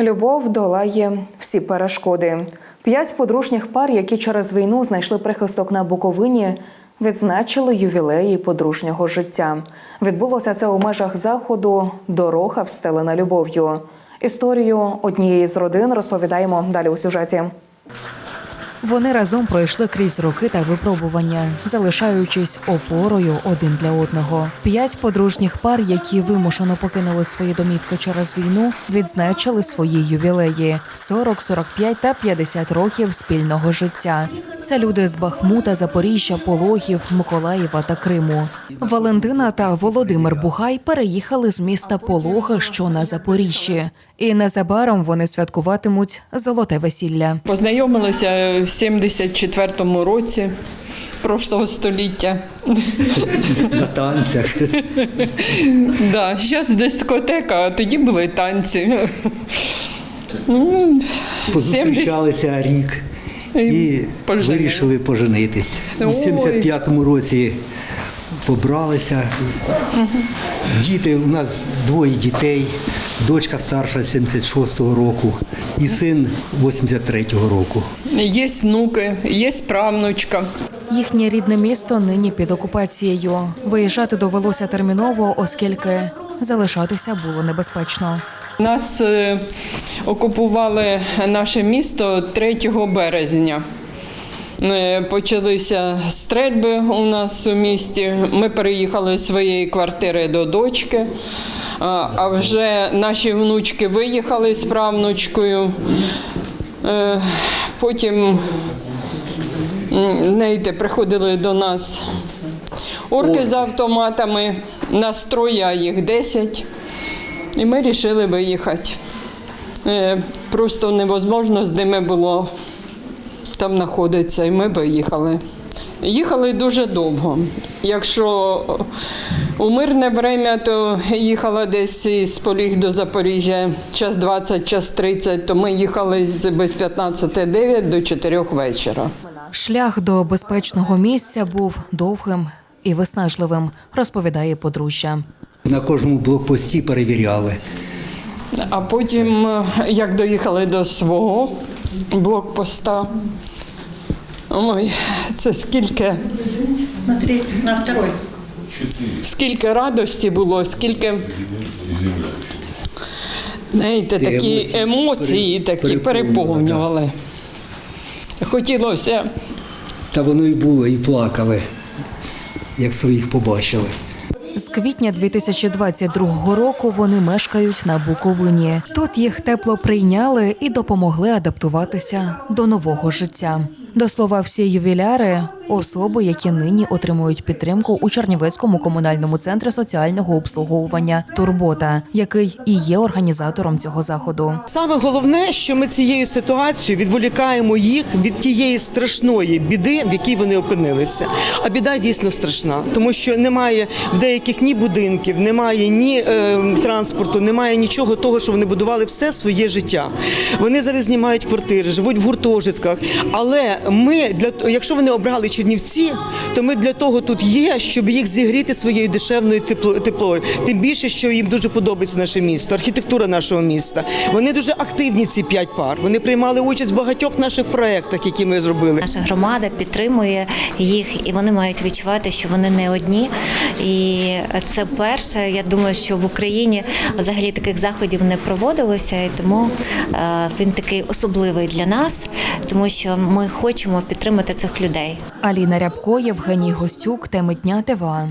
Любов долає всі перешкоди. П'ять подружніх пар, які через війну знайшли прихисток на Буковині, відзначили ювілеї подружнього життя. Відбулося це у межах заходу Дорога встелена любов'ю. Історію однієї з родин розповідаємо далі у сюжеті. Вони разом пройшли крізь роки та випробування, залишаючись опорою один для одного. П'ять подружніх пар, які вимушено покинули свої домівки через війну, відзначили свої ювілеї: 40, 45 та 50 років спільного життя. Це люди з Бахмута, Запоріжжя, Пологів, Миколаєва та Криму. Валентина та Володимир Бугай переїхали з міста Пологи, що на Запоріжжі, і незабаром вони святкуватимуть золоте весілля. Познайомилися в 74-му році прошлого століття. на танцях. Да, зараз дискотека, а тоді були танці. Позустрічалися рік і Поженились. вирішили поженитись. У Ой. 75-му році побралися. Діти, у нас двоє дітей, дочка старша 76-го року і син 83-го року. Є внуки, є правнучка. Їхнє рідне місто нині під окупацією. Виїжджати довелося терміново, оскільки залишатися було небезпечно. Нас е, окупували наше місто 3 березня. Е, Почалися стрельби у нас у місті. Ми переїхали з своєї квартири до дочки. А вже наші внучки виїхали з правнучкою. Е, Потім знаєте, приходили до нас орки з автоматами, нас троє, їх 10. І ми вирішили виїхати. Е, Просто невозможно з ними було там знаходитися, і ми виїхали. Їхали дуже довго. Якщо у мирне время, то їхала десь із Поліг до Запоріжжя час 20, час 30, то ми їхали з без 15.09 до 4 вечора. Шлях до безпечного місця був довгим і виснажливим, розповідає подружжя. На кожному блокпості перевіряли. А потім, е, як доїхали до свого блокпоста, ой, це скільки, На, три, на второй. скільки радості було, скільки. Знаєте, такі емоції такі переповнювали, переповнювали. Хотілося Та воно і було, і плакали, як своїх побачили. З квітня 2022 року вони мешкають на Буковині. Тут їх тепло прийняли і допомогли адаптуватися до нового життя. До слова, всі ювіляри особи, які нині отримують підтримку у Чернівецькому комунальному центрі соціального обслуговування Турбота, який і є організатором цього заходу. Саме головне, що ми цією ситуацією відволікаємо їх від тієї страшної біди, в якій вони опинилися. А біда дійсно страшна, тому що немає в деяких ні будинків, немає ні е, транспорту, немає нічого того, що вони будували все своє життя. Вони зараз знімають квартири, живуть в гуртожитках. Але ми для якщо вони обрали Чернівці, то ми для того тут є, щоб їх зігріти своєю дешевною тепло- теплою. Тим більше, що їм дуже подобається наше місто, архітектура нашого міста. Вони дуже активні. Ці п'ять пар. Вони приймали участь в багатьох наших проєктах, які ми зробили. Наша громада підтримує їх, і вони мають відчувати, що вони не одні. І це вперше. Я думаю, що в Україні взагалі таких заходів не проводилося, і тому е, він такий особливий для нас, тому що ми хочемо підтримати цих людей. Аліна Рябко, Євгеній Гостюк, теми дня ТВА.